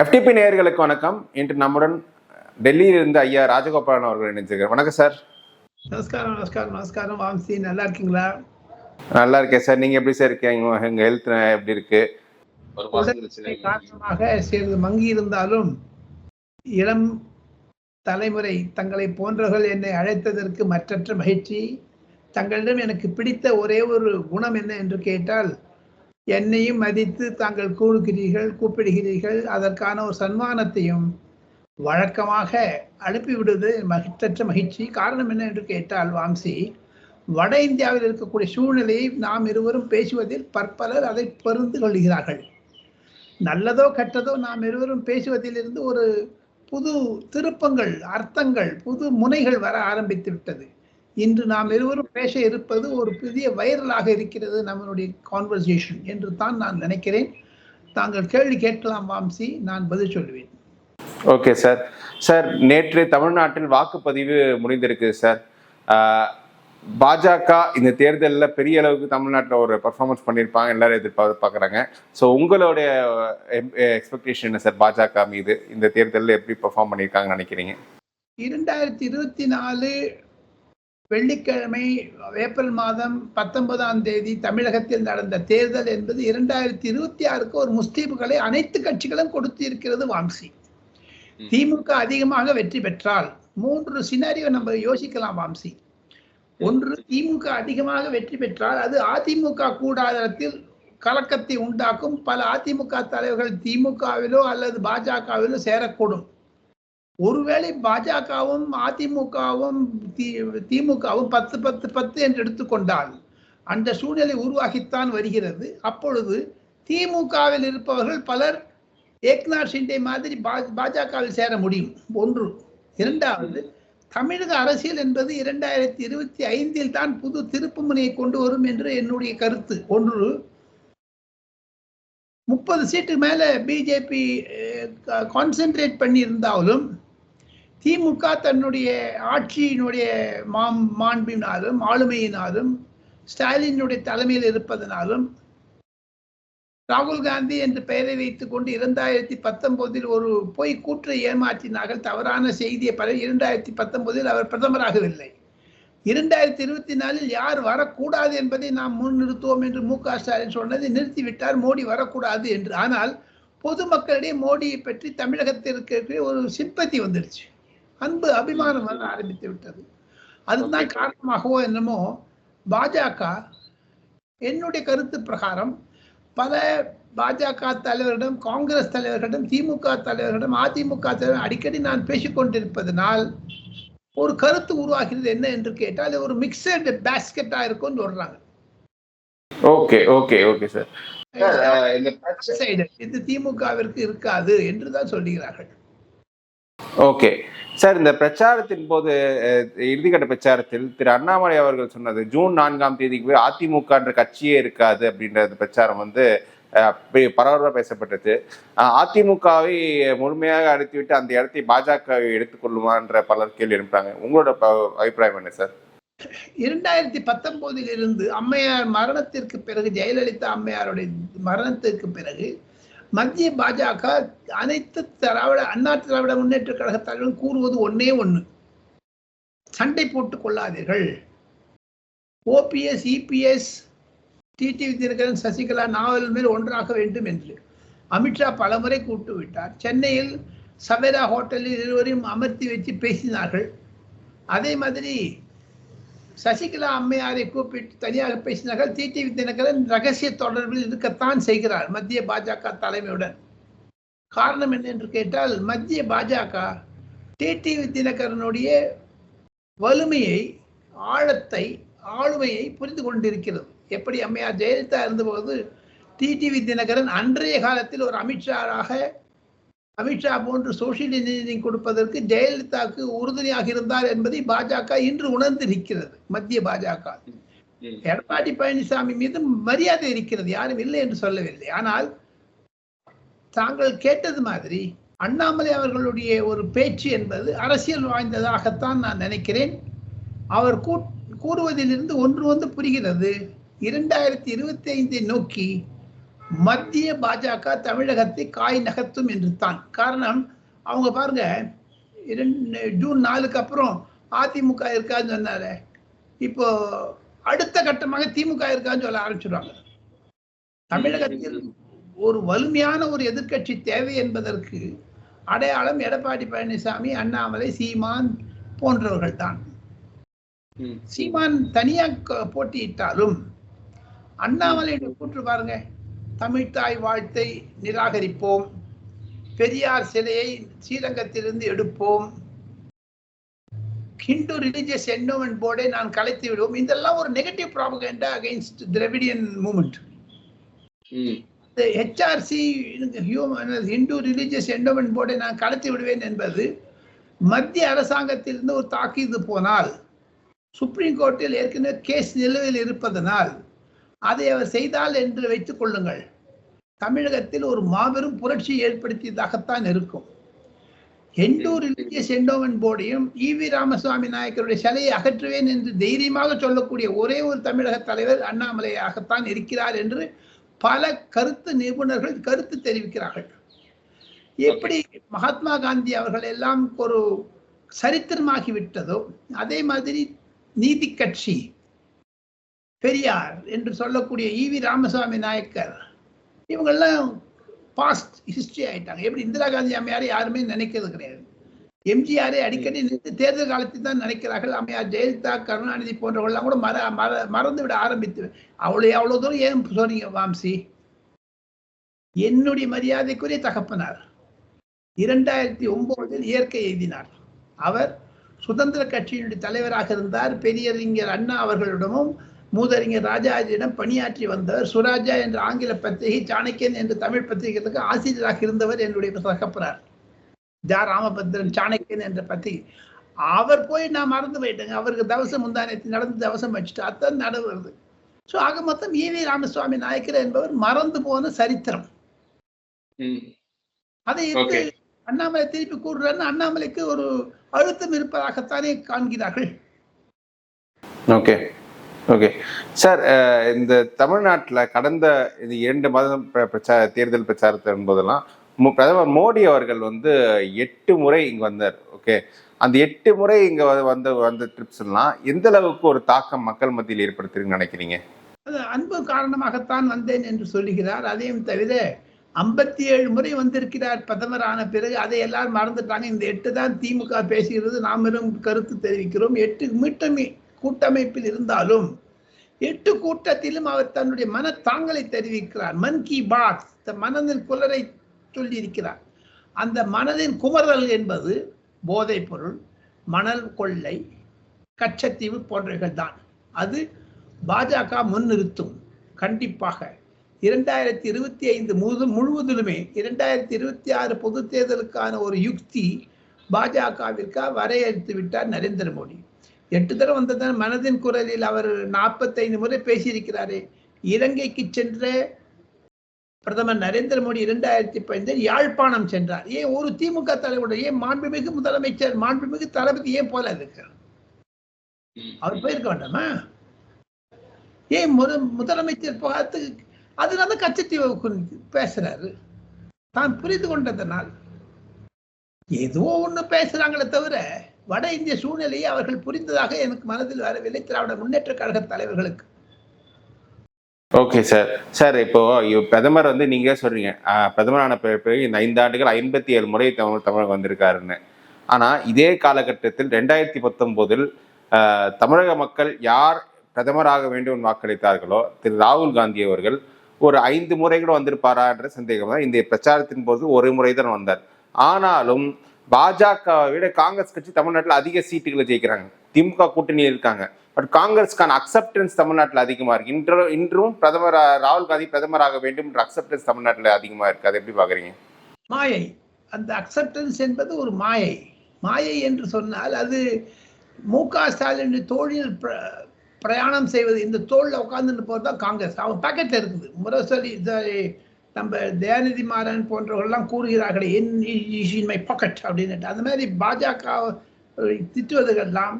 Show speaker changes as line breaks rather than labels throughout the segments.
FTP நேயர்களுக்கு வணக்கம். இன்று நம்முடன் டெல்லியில் இருந்து ஐயா ராஜகோபாலன் அவர்கள் இணைஞ்சிருக்கார் வணக்கம் சார்.
நமஸ்காரம் நமஸ்காரம் நமஸ்காரம். வாம்சி நல்லா இருக்கீங்களா?
நல்லா இருக்கேன் சார். நீங்க எப்படி சார் இருக்கீங்க? உங்க ஹெல்த் எப்படி இருக்கு?
காரணமாக சிறிது மங்கி இருந்தாலும் இளம் தலைமுறை தங்களை போன்றவர்கள் என்னை அழைத்ததற்கு மற்றற்ற மகிழ்ச்சி. தங்களிடம் எனக்கு பிடித்த ஒரே ஒரு குணம் என்ன என்று கேட்டால் என்னையும் மதித்து தாங்கள் கூறுகிறீர்கள் கூப்பிடுகிறீர்கள் அதற்கான ஒரு சன்மானத்தையும் வழக்கமாக அனுப்பிவிடுவது மகிழ்ச்சற்ற மகிழ்ச்சி. காரணம் என்ன என்று கேட்டால் வாம்சி வட இந்தியாவில் இருக்கக்கூடிய சூழ்நிலையை நாம் இருவரும் பேசுவதில் பற்பலர் அதை பருந்து கொள்கிறார்கள். நல்லதோ கெட்டதோ நாம் இருவரும் பேசுவதிலிருந்து ஒரு புது திருப்பங்கள் அர்த்தங்கள் புது முனைகள் வர ஆரம்பித்து விட்டது. இன்று நாம் இருவரும் பேச இருப்பது ஒரு புதிய வைரலாக இருக்கிறது நம்மளுடைய கான்வர்சேஷன் என்று தான் நான் நினைக்கிறேன். தாங்கள் கேள்வி கேட்கலாம் வாம்சி நான் பதில் சொல்லுவேன்.
ஓகே சார் சார் நேற்று தமிழ்நாட்டில் வாக்குப்பதிவு முடிந்திருக்கு சார் பாஜக இந்த தேர்தலில் பெரிய அளவுக்கு தமிழ்நாட்டில் ஒரு பர்ஃபார்மன்ஸ் பண்ணியிருப்பாங்க எல்லாரும் எதிர்பார்க்குறாங்க ஸோ உங்களுடைய எக்ஸ்பெக்டேஷன் என்ன சார் பாஜக மீது இந்த தேர்தலில் எப்படி பெர்ஃபார்ம் பண்ணியிருக்காங்கன்னு நினைக்கிறீங்க?
இரண்டாயிரத்தி இருபத்தி நாலு வெள்ளிக்கிழமை ஏப்ரல் மாதம் பத்தொன்பதாம் தேதி தமிழகத்தில் நடந்த தேர்தல் என்பது இரண்டாயிரத்தி இருபத்தி ஆறுக்கு ஒரு முஸ்லீம்களை அனைத்து கட்சிகளும் கொடுத்து இருக்கிறது வாம்சி. திமுக அதிகமாக வெற்றி பெற்றால் மூன்று சினாரியோ நம்ம யோசிக்கலாம் வாம்சி. ஒன்று திமுக அதிகமாக வெற்றி பெற்றால் அது அதிமுக கூடாரத்தில் கலக்கத்தை உண்டாக்கும். பல அதிமுக தலைவர்கள் திமுகவிலோ அல்லது பாஜகவிலோ சேரக்கூடும். ஒருவேளை பாஜகவும் அதிமுகவும் திமுகவும் பத்து பத்து பத்து என்று எடுத்துக்கொண்டால் அந்த சூழ்நிலை உருவாகித்தான் வருகிறது. அப்பொழுது திமுகவில் இருப்பவர்கள் பலர் ஏக்நாத் ஷிண்டே மாதிரி பா- பாஜகவில் சேர முடியும். ஒன்று. இரண்டாவது தமிழக அரசியல் என்பது இரண்டாயிரத்தி இருபத்தி ஐந்தில் தான் புது திருப்புமுனையை கொண்டு வரும் என்று என்னுடைய கருத்து. ஒன்று. முப்பது சீட்டு மேலே பிஜேபி கான்சென்ட்ரேட் பண்ணி இருந்தாலும் திமுக தன்னுடைய ஆட்சியினுடைய மாம் மாண்பினாலும் ஆளுமையினாலும் ஸ்டாலினுடைய தலைமையில் இருப்பதனாலும் ராகுல் காந்தி என்று பெயரை வைத்துக் கொண்டு இரண்டாயிரத்தி பத்தொன்பதில் ஒரு பொய் கூற்றை ஏமாற்றினார்கள். தவறான செய்தியை பல இரண்டாயிரத்தி பத்தொன்பதில் அவர் பிரதமராகவில்லை. இரண்டாயிரத்தி இருபத்தி நாலில் யார் வரக்கூடாது என்பதை நாம் முன்னிறுத்துவோம் என்று மு க ஸ்டாலின் சொன்னதை நிறுத்திவிட்டார். மோடி வரக்கூடாது என்று. ஆனால் பொதுமக்களிடையே மோடியை பற்றி தமிழகத்திற்கு ஒரு சிம்பத்தி வந்துடுச்சு. அன்பு அபிமானம் வர ஆரம்பித்து விட்டது. அதுதான் காரணமாகவோ என்னமோ பாஜக என்னுடைய கருத்து பிரகாரம் பல பாஜக தலைவரிடம் காங்கிரஸ் தலைவர்களிடம் திமுக தலைவர்களிடம் அதிமுக தலைவர் அடிக்கடி நான் பேசிக்கொண்டிருப்பதனால் ஒரு கருத்து உருவாகிறது என்ன என்று கேட்டால் ஒரு மிக்சட் பேஸ்கெட்டா இருக்கும்னு சொல்றாங்க.
Okay okay okay sir.
இது திமுகவிற்கு இருக்காது என்று தான் சொல்லுகிறார்கள்.
ஓகே சார் இந்த பிரச்சாரத்தின் போது இறுதிக்கட்ட பிரச்சாரத்தில் திரு அண்ணாமலை அவர்கள் சொன்னது ஜூன் நான்காம் தேதிக்கு போய் அதிமுக என்ற கட்சியே இருக்காது அப்படின்ற அந்த பிரச்சாரம் வந்து அஹ், பேசப்பட்டது. அதிமுகவை முழுமையாக அழுத்திவிட்டு அந்த இடத்தை பாஜக எடுத்துக்கொள்ளுமான்ற பலர் கேள்வி எழுப்புறாங்க. உங்களோட ப- அபிப்பிராயம் என்ன சார்
இரண்டாயிரத்தி பத்தொன்பதில் இருந்து அம்மையார் மரணத்திற்கு பிறகு ஜெயலலிதா அம்மையாருடைய மரணத்திற்கு பிறகு மத்திய பாஜக அனைத்து திராவிட அண்ணா திராவிட முன்னேற்ற கழக தலைவரும் கூறுவது ஒன்னே ஒன்று சண்டை போட்டுக் கொள்ளாதீர்கள். OPS EPS TTV Dinakaran Sasikala நாவல் மேல் ஒன்றாக வேண்டும் என்று. அமித்ஷா பலமுறை கூட்டு விட்டார் சென்னையில் சவேரா ஹோட்டலில் இருவரையும் அமர்த்தி வச்சு பேசினார்கள். அதே மாதிரி சசிகலா அம்மையாரை கூப்பிட்டு தனியாக பேசினார்கள். டிடிவி தினகரன் ரகசிய தொடர்பில் இருக்கத்தான் செய்கிறார் மத்திய பாஜக தலைமையுடன். காரணம் என்ன என்று கேட்டால் மத்திய பாஜக டிடிவி தினகரனுடைய வலிமையை ஆழத்தை ஆளுமையை புரிந்து கொண்டிருக்கிறது. எப்படி அம்மையார் ஜெயலலிதா இருந்தபோது டிடிவி தினகரன் அன்றைய காலத்தில் ஒரு அமித்ஷாராக அமித்ஷா போன்று சோசியல் இன்ஜினியரிங் கொடுப்பதற்கு ஜெயலலிதாவுக்கு உறுதுணையாக இருந்தார் என்பதை பாஜக இன்று உணர்ந்திருக்கிறது மத்திய பாஜக. எடப்பாடி பழனிசாமி மீது மரியாதை இருக்கிறது யாரும் இல்லை என்று சொல்லவில்லை. ஆனால் தாங்கள் கேட்டது மாதிரி அண்ணாமலை அவர்களுடைய ஒரு பேச்சு என்பது அரசியல் வாய்ந்ததாகத்தான் நான் நினைக்கிறேன். அவர் கூ- கூறுவதிலிருந்து ஒன்று வந்து புரிகிறது. இரண்டாயிரத்தி இருபத்தி ஐந்தை நோக்கி மத்திய பாஜக தமிழகத்தை காய் நகர்த்தும் என்று தான். காரணம் அவங்க பாருங்க இரண்டு ஜூன் நாலுக்கு அப்புறம் அதிமுக இருக்கான்னு சொன்னாரு. இப்போ அடுத்த கட்டமாக திமுக இருக்கான்னு சொல்ல ஆரம்பிச்சிடுவாங்க தமிழகத்தில் ஒரு வலிமையான ஒரு எதிர்க்கட்சி தேவை என்பதற்கு அடையாளம் எடப்பாடி பழனிசாமி அண்ணாமலை சீமான் போன்றவர்கள் தான். சீமான் தனியா க- போட்டியிட்டாலும் அண்ணாமலையுடைய கூற்று பாருங்க தமிழ்த்தாய் வாழ்த்தை நிராகரிப்போம். பெரியார் சிலையை ஸ்ரீரங்கத்திலிருந்து எடுப்போம். ஹிந்து ரிலிஜியஸ் என்டோமெண்ட் போர்டை நான் கலைத்து விடுவோம். இதெல்லாம் ஒரு negative propaganda against Dravidian movement HRC Hindu religious endowment போர்டை நான் கலைத்து விடுவேன் என்பது மத்திய அரசாங்கத்திலிருந்து ஒரு தாக்கீது போனால் சுப்ரீம் கோர்ட்டில் ஏற்கனவே கேஸ் நிலுவையில் இருப்பதனால் அதை அவர் செய்தால் என்று வைத்துக் கொள்ளுங்கள். தமிழகத்தில் ஒரு மாபெரும் புரட்சி ஏற்படுத்தியதாகத்தான் இருக்கும். ஹிந்து ரிலீஜியஸ் என்டோமெண்ட் போர்டையும் ஈவி ராமசுவாமி நாயக்கருடைய சிலையை அகற்றுவேன் என்று தைரியமாக சொல்லக்கூடிய ஒரே ஒரு தமிழக தலைவர் அண்ணாமலையாகத்தான் இருக்கிறார் என்று பல கருத்து நிபுணர்கள் கருத்து தெரிவிக்கிறார்கள். எப்படி மகாத்மா காந்தி அவர்கள் எல்லாம் ஒரு சரித்திரமாகி விட்டதோ அதே மாதிரி நீதி கட்சி பெரியார் என்று சொல்லக்கூடிய ஈவி ராமசாமி நாயக்கர் இவங்கெல்லாம் பாஸ்ட் ஹிஸ்டரி ஆயிட்டாங்க. எப்படி இந்திரா காந்தி அம்மையாரை யாருமே நினைக்கிறது கிடையாது. எம்ஜிஆரை அடிக்கடி நின்று தேர்தல் காலத்தில் தான் நினைக்கிறார்கள். அம்மையார் ஜெயலலிதா கருணாநிதி போன்றவர்கள்லாம் கூட மற மற மறந்து விட ஆரம்பித்து அவ்வளோ அவ்வளோ தூரம் ஏன் சொன்னீங்க வாம்சி என்னுடைய மரியாதைக்குரிய தகப்பனார் இரண்டாயிரத்தி ஒன்பதில் இயற்கை எழுதினார் அவர் சுதந்திர கட்சியினுடைய தலைவராக இருந்தார். பெரியறிஞர் அண்ணா அவர்களிடமும் மூதறிஞர் ராஜாஜியிடம் பணியாற்றி வந்தவர். சுராஜா என்ற ஆங்கில பத்திரிகை சாணக்கியன் என்ற தமிழ் பத்திரிகைக்கு ஆசிரியராக இருந்தவர் என்னுடைய தகப்பனார் ஜா. ராமபத்ரன் சாணக்கியன் என்ற பத்திரிகை. அவர் போய் நான் மறந்து போயிட்டேங்க. அவருக்கு தவசம் முந்தானத்தை நடந்து தவசம் வச்சுட்டு அதான் நடவுறது ஸோ ஆக மொத்தம் ஈவி ராமசுவாமி நாயக்கர் என்பவர் மறந்து போன சரித்திரம். அதை எடுத்து. அண்ணாமலை திருப்பி கூடுறாருன்னு அண்ணாமலைக்கு ஒரு அழுத்தம் இருப்பதாகத்தானே காண்கிறார்கள்.
ஓகே. ஓகே சார் uh, இந்த தமிழ்நாட்டில் கடந்த இது இரண்டு மாதம் பிர- பிரச்சார தேர்தல் பிரச்சாரத்தின் போதெல்லாம் மு- பிரதமர் மோடி அவர்கள் வந்து எட்டு முறை இங்கே வந்தார். ஓகே அந்த எட்டு முறை இங்கே வ- வந்த வந்த ட்ரிப்ஸ் எல்லாம் எந்த அளவுக்கு ஒரு தாக்கம் மக்கள் மத்தியில் ஏற்படுத்திருக்குன்னு நினைக்கிறீங்க?
அது அன்பு காரணமாகத்தான் வந்தேன் என்று சொல்லுகிறார். அதையும் தவிர ஐம்பத்தி ஏழு முறை வந்திருக்கிறார் பிரதமர் ஆன பிறகு அதை எல்லாரும் மறந்துட்டாங்க. இந்த எட்டு தான் திமுக பேசுகிறது. நாமளும் கருத்து தெரிவிக்கிறோம். எட்டு மீட்டமே கூட்டமைப்பில் இருந்தாலும் எட்டு கூட்டத்திலும் அவர் தன்னுடைய மனத்தாங்களை தெரிவிக்கிறார். மன் கி பாத் மனதின் குலரை சொல்லியிருக்கிறார். அந்த மனதின் குமரல் என்பது போதைப் பொருள் மணல் கொள்ளை கச்சத்தீவு போன்றவைகள் தான். அது பாஜக முன்னிறுத்தும். கண்டிப்பாக இரண்டாயிரத்தி இருபத்தி ஐந்து முழு முழுவதிலுமே இரண்டாயிரத்தி இருபத்தி ஆறு பொது தேர்தலுக்கான ஒரு யுக்தி பாஜகவிற்காக வரையறுத்து விட்டார் நரேந்திர மோடி. எட்டு தடவை வந்ததான் மனதின் குரலில் அவர் நாற்பத்தைந்து முறை பேசியிருக்கிறாரே. இலங்கைக்கு சென்ற பிரதமர் நரேந்திர மோடி இரண்டாயிரத்தி பதினைந்தில் யாழ்ப்பாணம் சென்றார். ஏன் ஒரு திமுக தலைவருடைய ஏன் மாண்புமிகு முதலமைச்சர் மாண்புமிகு தளபதி ஏன் போல இருக்கிறார் அவர் போயிருக்க வேண்டாமா? ஏன் முத முதலமைச்சர் பார்த்து அதனால கச்சத்தீவுக்கு பேசுறாரு. தான் புரிந்து கொண்டதனால் ஏதோ ஒண்ணு பேசுறாங்களே தவிர வட இந்திய சூழ்நிலையை அவர்கள் புரிந்ததாக எனக்கு மனதில் வரவில்லை. திராவிட முன்னேற்ற கழக தலைவர்களுக்கு.
ஓகே சார் சார் இப்போ பிரதமர் வந்து நீங்க சொல்றீங்க. பிரதமரான பிற- பிறகு இந்த ஐந்து ஆண்டுகள் ஐம்பத்தி ஏழு முறை தமிழ் தமிழகம் வந்திருக்காருன்னு. ஆனா இதே காலகட்டத்தில் ரெண்டாயிரத்தி பத்தொன்பதில் தமிழக மக்கள் யார் பிரதமராக வேண்டும் வாக்களித்தார்களோ திரு ராகுல் காந்தி அவர்கள் ஒரு ஐந்து முறை கூட வந்திருப்பாரா என்ற சந்தேகம் தான் இந்த பிரச்சாரத்தின் போது ஒரு முறை தான் வந்தார். ஆனாலும் பாஜகவை விட காங்கிரஸ் கட்சி தமிழ்நாட்டில் அதிக சீட்டுகளை ஜெயிக்கிறாங்க. திமுக கூட்டணி இருக்காங்க. பட் காங்கிரஸ்க்கான அக்செப்டன்ஸ் தமிழ்நாட்டில் அதிகமாக இருக்கு. இன்று இன்றும் பிரதமர் ராகுல் காந்தி பிரதமராக வேண்டும் என்ற அக்செப்டன்ஸ் தமிழ்நாட்டில் அதிகமாக இருக்கு. அதை எப்படி பார்க்குறீங்க?
மாயை. அந்த அக்செப்டன்ஸ் என்பது ஒரு மாயை. மாயை என்று சொன்னால் அது மு க ஸ்டாலின் தோழில் பிர- பிரயாணம் செய்வது. இந்த தோளில் உட்காந்துட்டு போகிறது தான் காங்கிரஸ். அவன் பேக்கெட்டில் இருக்குது. முரசொலி நம்ம தயாநிதி மாறன் போன்றவர்கள்லாம் கூறுகிறார்களே என் இன் மை பாக்கெட் அப்படின்னுட்டு அந்த மாதிரி பாஜக திட்டுவதெல்லாம்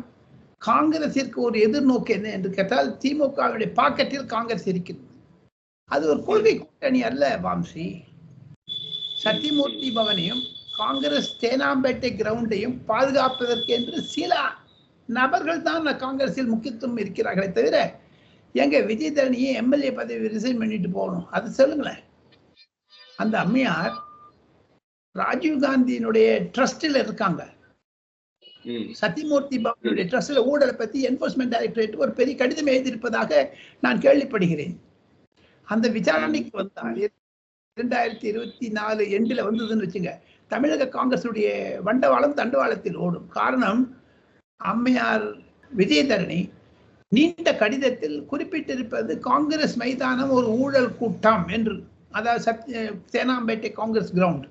காங்கிரசிற்கு ஒரு எதிர்நோக்கு என்ன என்று கேட்டால் திமுகவுடைய பாக்கெட்டில் காங்கிரஸ் இருக்கிறது. அது ஒரு கொள்கை கூட்டணி அல்ல வாம்சி. சத்தியமூர்த்தி பவனையும் காங்கிரஸ் தேனாம்பேட்டை கிரவுண்டையும் பாதுகாப்பதற்கு என்று சில நபர்கள் தான் காங்கிரஸில் முக்கியத்துவம் இருக்கிறார்களே தவிர எங்க விஜய் தரணியை எம்எல்ஏ பதவி ரிசைன் பண்ணிட்டு போகணும். அது சொல்லுங்களேன். அந்த அம்மையார் ராஜீவ் காந்தியினுடைய ட்ரஸ்டில் இருக்காங்க. சத்தியமூர்த்தி பாபுடைய ட்ரஸ்டில் ஊழலை பத்தி என்போர்ஸ்மெண்ட் டைரக்டரேட் ஒரு பெரிய கடிதம் எழுதியிருப்பதாக நான் கேள்விப்படுகிறேன். அந்த விசாரணைக்கு வந்தால் இரண்டாயிரத்தி இருபத்தி நாலு எண்டில் வந்ததுன்னு வச்சுங்க. தமிழக காங்கிரசுடைய வண்டவாளம் தண்டவாளத்தில் ஓடும். காரணம் அம்மையார் விஜயதரணி நீண்ட கடிதத்தில் குறிப்பிட்டிருப்பது காங்கிரஸ் மைதானம் ஒரு ஊழல் கூட்டம் என்று. அதாவது சத்ய சேனாம்பேட்டை காங்கிரஸ் கிரவுண்ட்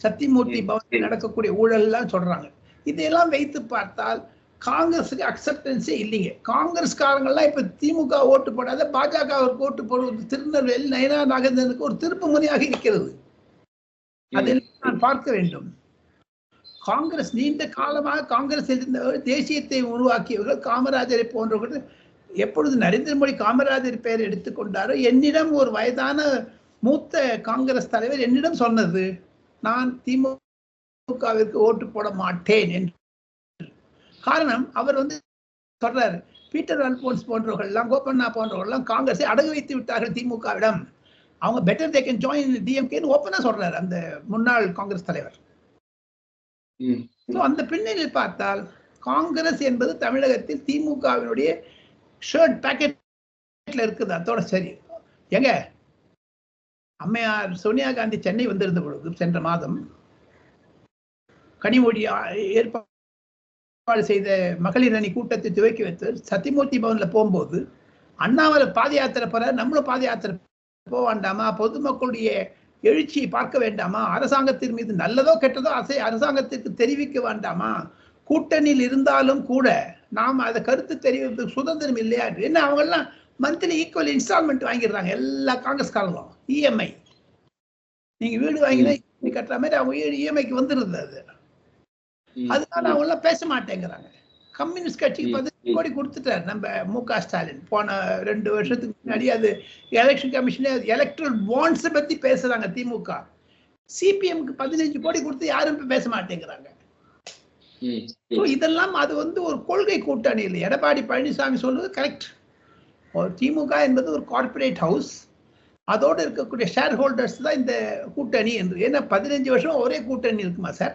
சத்தியமூர்த்தி பவனில் நடக்கக்கூடிய ஊழல் எல்லாம் சொல்றாங்க. இதையெல்லாம் வைத்து பார்த்தால் காங்கிரஸுக்கு அக்செப்டன்ஸே இல்லைங்க. காங்கிரஸ்காரங்கள்லாம் இப்ப திமுக ஓட்டு போடாத பாஜகவிற்கு ஓட்டு போடுவது திருநெல்வேலி நயனா நாகேந்திரனுக்கு ஒரு திருப்பு முனையாக இருக்கிறது அதில் நான் பார்க்க வேண்டும். காங்கிரஸ் நீண்ட காலமாக காங்கிரஸ் இருந்தவர்கள் தேசியத்தை உருவாக்கியவர்கள் காமராஜரை போன்றவர்கள் எப்பொழுது நரேந்திர மோடி காமராஜர் பெயர் எடுத்துக்கொண்டாரோ என்னிடம் ஒரு வயதான மூத்த காங்கிரஸ் தலைவர் என்னிடம் சொன்னது நான் திமுகவிற்கு ஓட்டு போட மாட்டேன் என்று. காரணம் அவர் வந்து சொல்றாரு பீட்டர் அல்போன்ஸ் போன்றவர்கள் எல்லாம் கோபண்ணா போன்றவர்கள் எல்லாம் காங்கிரஸை அடகு வைத்து விட்டார்கள் திமுகவிடம். அவங்க பெட்டர் தே கேன் ஜாயின் டிஎம்கேன்னு ஓப்பனா சொல்றாரு அந்த முன்னாள் காங்கிரஸ் தலைவர். ஸோ அந்த பின்னணியில் பார்த்தால் காங்கிரஸ் என்பது தமிழகத்தில் திமுகவினுடைய ஷர்ட் பேக்கெட்ல இருக்குது? அதோட சரி. எங்க அம்மையார் சோனியா காந்தி சென்னை வந்திருந்த பொழுது சென்ற மாதம் கனிமொழி ஏற்பாடு செய்த மகளிர் அணி கூட்டத்தை துவக்கி வைத்து சத்தியமூர்த்தி பவன்ல போகும்போது அண்ணாமலை பாத யாத்திரை போற நம்மளும் பாத யாத்திரை போக வேண்டாமா? பொதுமக்களுடைய எழுச்சியை பார்க்க வேண்டாமா? அரசாங்கத்தின் மீது நல்லதோ கெட்டதோ அசை அரசாங்கத்திற்கு தெரிவிக்க வேண்டாமா? கூட்டணியில் இருந்தாலும் கூட நாம் அதை கருத்து தெரிவிப்பதற்கு சுதந்திரம் இல்லையா? என்ன அவங்கெல்லாம் மந்த்லி ஈக்குவல் இன்ஸ்டால்மெண்ட் வாங்கிடுறாங்க. எல்லா காங்கிரஸ்காரங்களும். இஎம்ஐ நீங்க வீடு வாங்கினா EMI கட்டுற மாதிரி அவங்க இஎம்ஐக்கு வந்துருது அது.
ம்,
அதனால அவங்க எல்லாம் பேச மாட்டேங்கிறாங்க. கம்யூனிஸ்ட் கட்சிக்கு பதினஞ்சு. கோடி கொடுத்துட்டார். நம்ம மு க ஸ்டாலின். போன ரெண்டு வருஷத்துக்கு முன்னாடி அது எலெக்ஷன் கமிஷனே எலக்ட்ரல் பாண்ட்ஸை பத்தி பேசுறாங்க திமுக. சிபிஎம்க்கு பதினஞ்சு கோடி கொடுத்து யாரும் பேச மாட்டேங்கிறாங்க. இதெல்லாம் அது வந்து ஒரு கொள்கை கூட்டணி இல்லை. எடப்பாடி பழனிசாமி சொல்றது கரெக்ட் ஒரு திமுக என்பது ஒரு கார்ப்பரேட் ஹவுஸ் அதோடு இருக்கக்கூடிய ஷேர் ஹோல்டர்ஸ் தான் இந்த கூட்டணி என்று. ஏன்னா பதினஞ்சு வருஷம் ஒரே கூட்டணி இருக்குமா சார்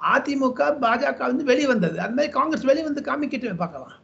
அதிமுக பாஜக வந்து வெளிவந்தது. அந்த மாதிரி காங்கிரஸ் வெளிவந்து காமிக்கிட்டு பார்க்கலாம்.